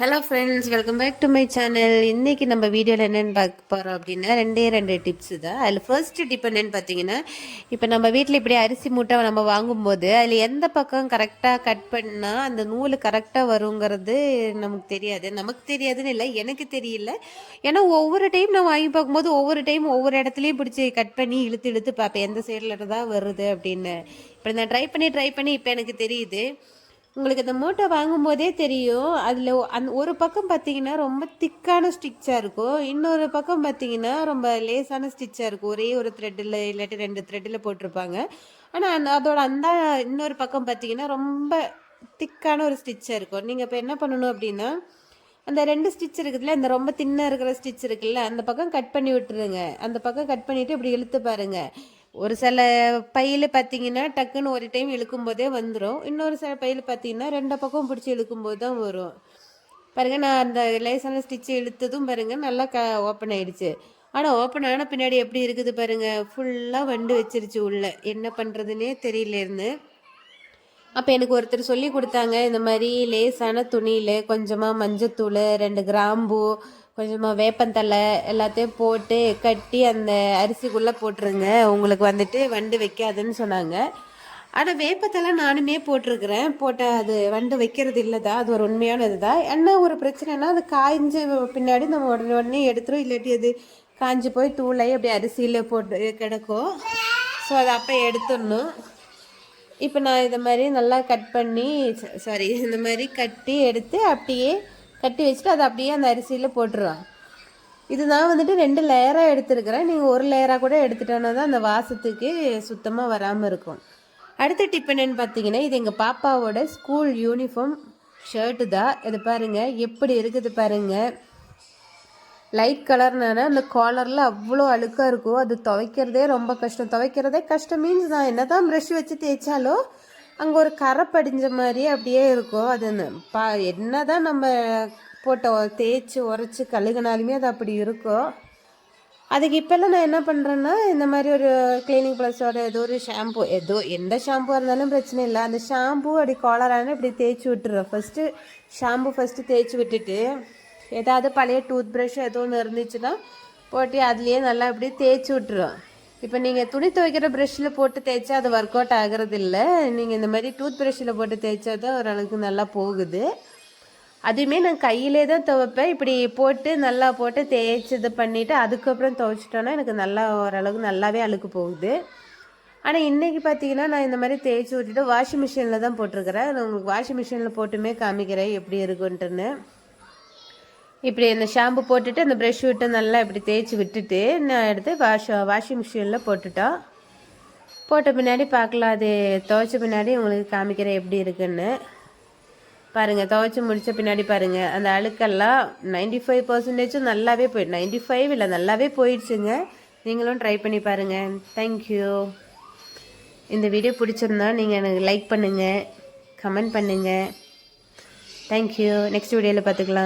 Hello friends welcome back to my channel இன்றைக்கி நம்ம வீடியோவில் என்னென்னு பார்க்க போகிறோம் அப்படின்னா ரெண்டே ரெண்டு டிப்ஸு தான். அதில் ஃபர்ஸ்ட் டிப் என்னென்னு பார்த்தீங்கன்னா இப்போ நம்ம வீட்டில் இப்படி அரிசி மூட்டை நம்ம வாங்கும்போது அதில் எந்த பக்கம் கரெக்டாக கட் பண்ணால் அந்த நூல் கரெக்டாக வருங்கிறது நமக்கு தெரியாது. நமக்கு தெரியாதுன்னு இல்லை எனக்கு தெரியல. ஏன்னா ஒவ்வொரு டைம் நான் வாங்கி பார்க்கும்போது ஒவ்வொரு டைம் ஒவ்வொரு இடத்துலையும் பிடிச்சி கட் பண்ணி இழுத்து இழுத்து பார்ப்பேன். எந்த சைடில் தான் வருது அப்படின்னு. இப்போ நான் ட்ரை பண்ணி ட்ரை பண்ணி இப்போ எனக்கு தெரியுது. உங்களுக்கு இந்த மூட்டை வாங்கும்போதே தெரியும். அதில் அந் ஒரு பக்கம் பார்த்தீங்கன்னா ரொம்ப திக்கான ஸ்டிச்சாக இருக்கும். இன்னொரு பக்கம் பார்த்தீங்கன்னா ரொம்ப லேசான ஸ்டிச்சாக இருக்கும். ஒரே ஒரு த்ரெட்டில் இல்லாட்டி ரெண்டு த்ரெட்டில் போட்டிருப்பாங்க. ஆனால் அந்த அதோட அந்த இன்னொரு பக்கம் பார்த்தீங்கன்னா ரொம்ப திக்கான ஒரு ஸ்டிச்சாக இருக்கும். நீங்கள் இப்போ என்ன பண்ணணும் அப்படின்னா அந்த ரெண்டு ஸ்டிச் இருக்குதுல்ல இந்த ரொம்ப தின்னாக இருக்கிற ஸ்டிச் இருக்குல்ல அந்த பக்கம் கட் பண்ணி விட்டுருங்க. அந்த பக்கம் கட் பண்ணிவிட்டு இப்படி இழுத்து பாருங்கள் ஒரு சில பையில் பார்த்தீங்கன்னா டக்குன்னு ஒரு டைம் இழுக்கும் போதே வந்துடும் இன்னொரு சில பையில் பார்த்தீங்கன்னா ரெண்டு பக்கம் பிடிச்சி இழுக்கும்போது தான் வரும். பாருங்கள் நான் அந்த லேசான ஸ்டிச்சு இழுத்ததும் பாருங்கள் நல்லா க ஓப்பன் ஆயிடுச்சு. ஆனால் ஓப்பன் ஆன பின்னாடி எப்படி இருக்குது பாருங்கள் ஃபுல்லாக வண்டு வச்சிருச்சு உள்ளே. என்ன பண்ணுறதுனே தெரியலேருந்து அப்போ எனக்கு ஒருத்தர் சொல்லி கொடுத்தாங்க இந்த மாதிரி லேசான துணியில் கொஞ்சமாக மஞ்சத்தூள் ரெண்டு கிராம்பு கொஞ்சமாக வேப்பந்தலை எல்லாத்தையும் போட்டு கட்டி அந்த அரிசிக்குள்ளே போட்டுருங்க. உங்களுக்கு வந்துட்டு வண்டு வைக்காதுன்னு சொன்னாங்க. ஆனால் வேப்பத்தலை நானுமே போட்டிருக்கிறேன். போட்டால் அது வண்டு வைக்கிறது இல்லை தான் அது ஒரு உண்மையானது தான் என்ன ஒரு பிரச்சனைனா அது காய்ஞ்ச பின்னாடி நம்ம உடனே உடனே எடுத்துரும். இல்லாட்டி அது காஞ்சி போய் தூளை அப்படி அரிசியில் போட்டு கிடக்கும். ஸோ அதை அப்போ எடுத்துடணும். இப்போ நான் இதை மாதிரி நல்லா கட் பண்ணி சாரி இந்த மாதிரி கட்டி எடுத்து அப்படியே கட்டி வச்சுட்டு அதை அப்படியே அந்த அரிசியில் போட்டுருவான் இது நான் வந்துட்டு ரெண்டு லேயராக எடுத்துருக்கிறேன். நீங்கள் ஒரு லேயராக கூட எடுத்துட்டோன்னா தான் அந்த வாசத்துக்கு சுத்தமாக வராமல் இருக்கும். அடுத்த டிப் என்னென்னு பார்த்தீங்கன்னா இது எங்கள் பாப்பாவோட ஸ்கூல் யூனிஃபார்ம் ஷர்ட்டு தான். இது பாருங்கள் எப்படி இருக்குது பாருங்கள் லைட் கலர்னால அந்த காலரில் அவ்வளோ அழுக்காக இருக்கும். அது துவைக்கிறதே ரொம்ப கஷ்டம். துவைக்கிறதே கஷ்டம் மீன்ஸ் நான் என்ன தான் ப்ரெஷ் வச்சு தேய்ச்சாலும் அங்கே ஒரு கரை படிஞ்ச மாதிரி அப்படியே இருக்கும். அது பா என்ன தான் நம்ம போட்ட தேய்ச்சி உரைச்சி கழுகுனாலுமே அது அப்படி இருக்கும். அதுக்கு இப்போல்லாம் நான் என்ன பண்ணுறேன்னா இந்த மாதிரி ஒரு கிளீனிங் ப்ளஸோட ஏதோ ஒரு ஷாம்பு ஏதோ எந்த ஷாம்புவாக இருந்தாலும் பிரச்சனை இல்லை. அந்த ஷாம்பு அப்படி காலரான இப்படி தேய்ச்சி விட்டுருவேன். ஃபஸ்ட்டு ஷாம்பு ஃபஸ்ட்டு தேய்ச்சி விட்டுட்டு ஏதாவது பழைய டூத் ப்ரஷ் ஏதோ ஒன்று இருந்துச்சுன்னா போட்டு அதுலேயே நல்லா இப்படி தேய்ச்சி விட்டுருவேன். இப்போ நீங்கள் துணி துவைக்கிற ப்ரெஷ்ஷில் போட்டு தேய்ச்சா அது ஒர்க் அவுட் ஆகிறது இல்லை நீங்கள் இந்த மாதிரி டூத் ப்ரெஷ்ஷில் போட்டு தேய்ச்சா தான் ஓரளவுக்கு நல்லா போகுது. அதுவுமே நான் கையிலே தான் துவைப்பேன். இப்படி போட்டு நல்லா போட்டு தேய்ச்சி இது பண்ணிவிட்டு அதுக்கப்புறம் துவைச்சிட்டோன்னா எனக்கு நல்லா ஓரளவுக்கு நல்லாவே அழுக்கு போகுது. ஆனால் இன்றைக்கி பார்த்தீங்கன்னா நான் இந்த மாதிரி தேய்ச்சி விட்டுட்டு வாஷிங் மிஷினில் தான் போட்டிருக்கிறேன். நான் உங்களுக்கு வாஷிங் மிஷினில் போட்டுமே காமிக்கிறேன் எப்படி இருக்குன்ட்டுன்னு. இப்படி இந்த ஷாம்பு போட்டுட்டு அந்த ப்ரெஷ் விட்டு நல்லா இப்படி தேய்ச்சி விட்டுட்டு நான் எடுத்து வாஷ் வாஷிங் மிஷினில் போட்டுட்டோம். போட்ட பின்னாடி பார்க்கலாம் அது துவைச்ச பின்னாடி உங்களுக்கு காமிக்கிறேன் எப்படி இருக்குன்னு. பாருங்கள் துவைச்சி முடித்த பின்னாடி பாருங்கள் அந்த அழுக்கெல்லாம் நைன்டி ஃபைவ் பர்சன்டேஜும் நல்லாவே போயிடு நைன்டி ஃபைவ் இல்லை நல்லாவே போயிடுச்சுங்க. நீங்களும் ட்ரை பண்ணி பாருங்கள் தேங்க்யூ இந்த வீடியோ பிடிச்சிருந்தா நீங்கள் எனக்கு லைக் பண்ணுங்கள் கமெண்ட் பண்ணுங்கள் தேங்க்யூ நெக்ஸ்ட் வீடியோவில் பார்த்துக்கலாம்.